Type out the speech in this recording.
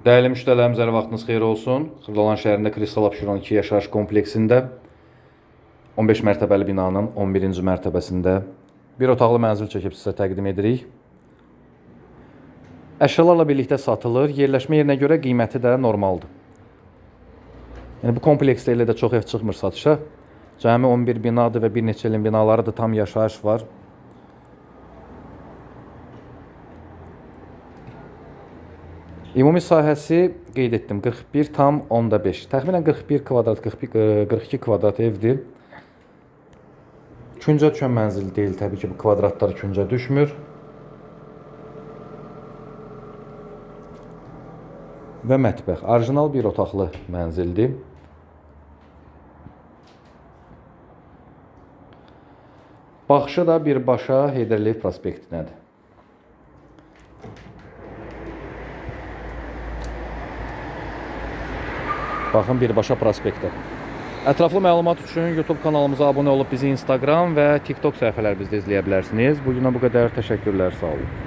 Dəyərli müştərilərimiz, hər vaxtınız xeyir olsun. Xırdalan şəhərində Kristal Abşeron 2 yaşayış kompleksində 15 mərtəbəli binanın 11-ci mərtəbəsində bir otaqlı mənzil çəkib sizə təqdim edirik. Əşyalarla birlikdə satılır. Yerləşmə yerinə görə qiyməti də normaldır. Yəni bu kompleksdə elə də çox ev çıxmır satışa. Cəmi 11 binadır və bir neçə ilin binalarıdır, tam yaşayış var. Ümumi sahəsi qeyd etdim 41 tam 10.5. Təxminən 41 kvadrat, 41 e, 42 kvadrat evdir. Küncə düşən mənzil deyil, təbii ki, bu kvadratlar küncə düşmür. Və mətbəx. Orijinal bir otaqlı mənzildir. Baxışı da birbaşa Heydərliyev prospektinədir. Baxın birbaşa prospektə. Ətraflı məlumat üçün YouTube kanalımıza abunə olub bizi Instagram və TikTok səhifələrimizdə izləyə bilərsiniz. Bu günə bu qədər. Təşəkkürlər, sağ olun.